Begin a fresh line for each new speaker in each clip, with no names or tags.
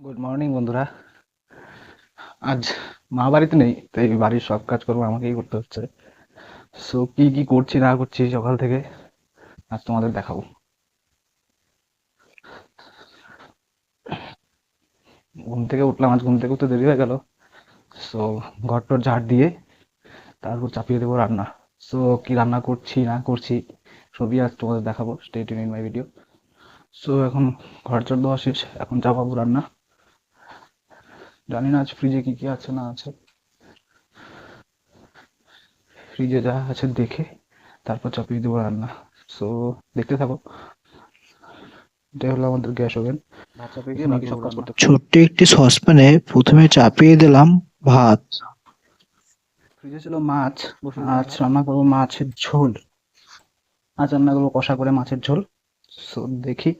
Good morning বন্ধুরা। আজ মা বাড়িতে নেই, তাই বাড়ির সব কাজকর্ম আমাকেই করতে হচ্ছে। সো কি কি করছি, না করছি, সকাল থেকে আজ তোমাদের দেখাবো। ঘুম থেকে উঠলাম, আজ ঘুম থেকে উঠতে দেরি হয়ে গেল। সো ঘর টর ঝাড় দিয়ে তারপর চাপিয়ে দেবো রান্না। সো কি রান্না করছি, না করছি, সবই আজ তোমাদের দেখাবো। State in my video so এখন ঘর চর দেওয়া শেষ, এখন চাপাবো রান্না। জানি না আজ ফ্রিজে কি কি আছে না আছে। ফ্রিজে যা আছে দেখে তারপর চাপিয়ে দেবো রান্না। সো দেখতে থাকো। এটা হলো আমাদের গ্যাস ওভেন।
ছোট্ট একটি সসপ্যানে প্রথমে চাপিয়ে দিলাম ভাত।
ফ্রিজে ছিল মাছ। আজ রান্না করব মাছের ঝোল। আজ রান্না করব কষা করে মাছের ঝোল। সো দেখি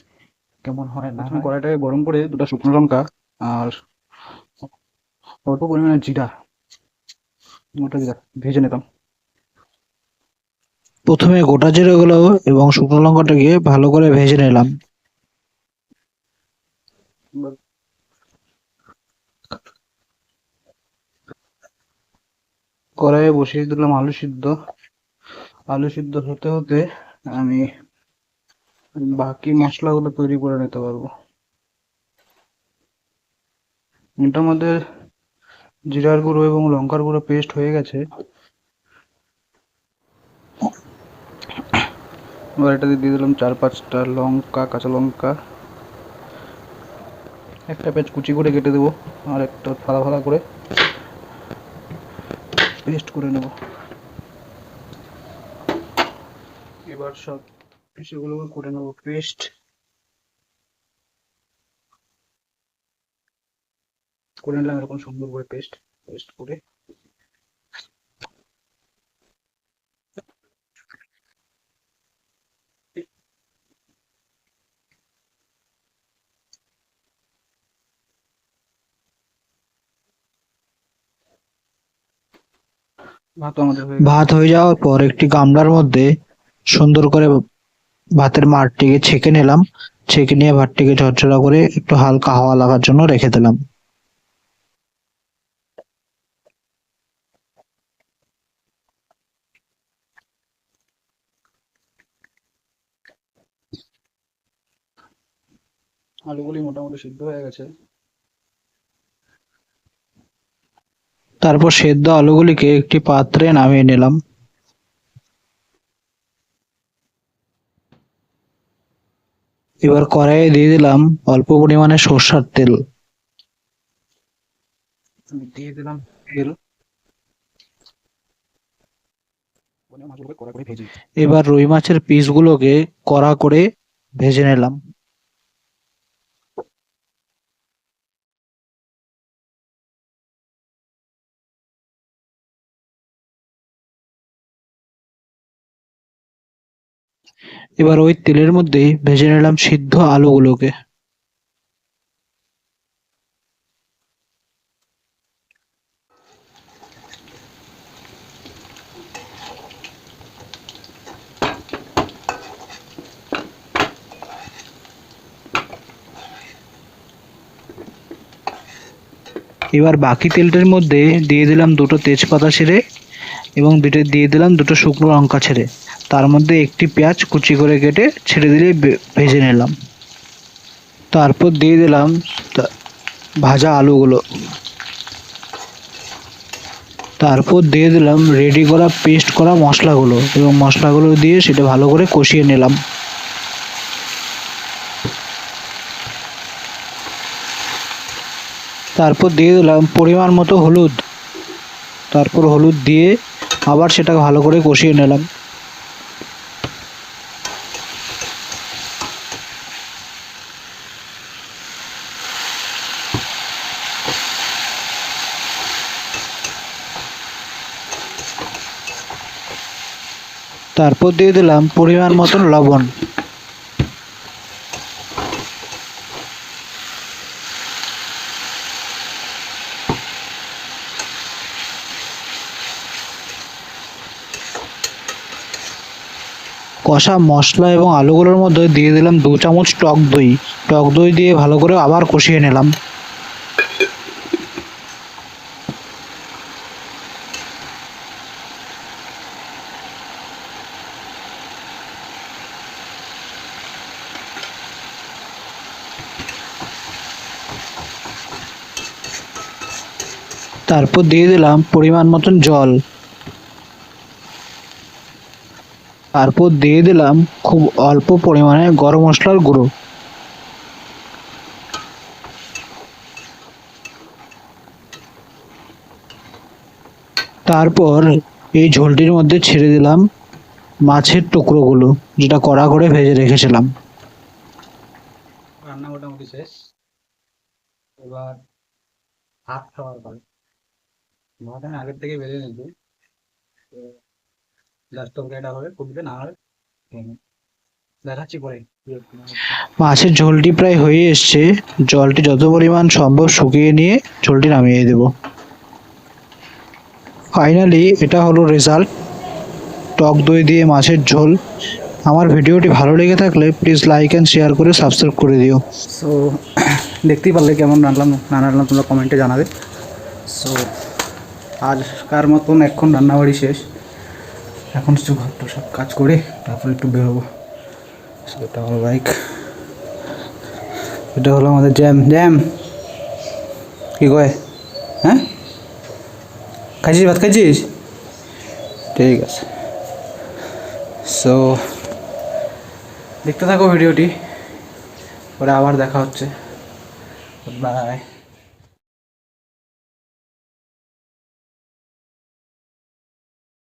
কেমন হয় না প্রথমে কড়াইটাকে গরম করে দুটো শুকনো লঙ্কা আর অল্প পরিমাণে জিরা। মোটা জিরা ভেজে নিতাম।
প্রথমে গোটা জিরেগুলো এবং শুকনো লঙ্কাটাকে ভালো করে ভেজে নিলাম।
কড়াইয়ে বসিয়ে দিলাম আলু সিদ্ধ। আলু সিদ্ধ হতে হতে আমি বাকি মশলাগুলো তৈরি করে নিতে পারব। এটার মধ্যে জিরার গুঁড়ো এবং লঙ্কার গুঁড়ো পেস্ট হয়ে গেছে। এবার এটাতে দিয়ে দিলাম চার পাঁচটা লঙ্কা, কাঁচা লঙ্কা। একটা পেঁয়াজ কুচি করে কেটে দেবো, আর একটা ফালা ফালা করে পেস্ট করে নেব। এবার সব সেগুলোকে করে নেব পেস্ট করে নিলাম, এরকম সুন্দর করে পেস্ট পেস্ট করে। ভাত হয়ে
যাওয়ার পর একটি গামলার মধ্যে সুন্দর করে ভাতের মারটিকে ছেঁকে নিলাম। ছেঁকে নিয়ে ভাতটিকে ঝরঝরা করে একটু হালকা হাওয়া লাগার জন্য রেখে দিলাম।
আলুগুলি মোটামুটি সিদ্ধ হয়ে গেছে।
তারপর সেদ্ধ আলুগুলিকে একটি পাত্রে নামিয়ে নিলাম। এবার কড়াইয়ে দিয়ে দিলাম অল্প পরিমাণে সর্ষার তেল।
দিয়ে দিলাম তেল।
এবার রুই মাছের পিসগুলোকে কড়া করে ভেজে নিলাম। এবার ওই তেলের মধ্যেই ভেজে নিলাম সিদ্ধ আলুগুলোকে। এবার বাকি তেলটার মধ্যে দিয়ে দিলাম দুটো তেজপাতা ছেড়ে এবং দুটো দিয়ে দিলাম দুটো শুকনো লঙ্কা ছেড়ে। তার মধ্যে একটি পেঁয়াজ কুচি করে কেটে ছেড়ে দিলে ভেজে নিলাম। তারপর দিয়ে দিলাম ভাজা আলুগুলো। তারপর দিয়ে দিলাম রেডি করা পেস্ট করা মশলাগুলো এবং মশলাগুলো দিয়ে সেটা ভালো করে কষিয়ে নিলাম। তারপর দিয়ে দিলাম পরিমাণ মতো হলুদ। তারপর হলুদ দিয়ে আবার সেটাকে ভালো করে কষিয়ে নিলাম। তারপর দিয়ে দিলাম পরিমাণ মতন লবণ। কষা মশলা এবং আলুগুলোর মধ্যে দিয়ে দিলাম দু চামচ টক দই। টক দই দিয়ে ভালো করে আবার কষিয়ে নিলাম। তারপর দিয়ে দিলাম পরিমাণ মতন জল। তারপর দিয়ে দিলাম খুব অল্প পরিমাণে গরম মশলার গুঁড়ো। তারপর এই ঝোলটির মধ্যে ছেড়ে দিলাম মাছের টুকরোগুলো, যেটা কড়া করে ভেজে রেখেছিলাম।
রান্না মোটামুটি শেষ। এবার ভাত খাওয়ার পরে ভাত আগের থেকে বেড়ে নিয়েছি। এটা হবে ফুটবে না দেখাচ্ছি পরে।
মাছের ঝোলটি প্রায় হয়ে এসছে। জলটি যত পরিমাণ সম্ভব শুকিয়ে নিয়ে ঝোলটি নামিয়ে দেব। ফাইনালি এটা হলো রেজাল্ট টক দই দিয়ে মাছের ঝোল। আমার ভিডিওটি ভালো লেগে থাকলে প্লিজ লাইক অ্যান্ড শেয়ার করে সাবস্ক্রাইব করে দিও।
সো দেখতেই পারলে কেমন রান্নালাম না রান্নালাম তোমরা কমেন্টে জানাবে। সো আজকার মতন এখন রান্নাবাড়ি শেষ। এখন ঘরটা সব কাজ করে তারপর একটু বেরোবো। এটা হলো বাইক এটা হলো আমাদের জ্যাম জ্যাম কি কয়? হ্যাঁ? খাইছিস ভাত? খাইছিস? ঠিক আছে। সো দেখতে থাকো ভিডিওটি পরে আবার দেখা হচ্ছে। বাই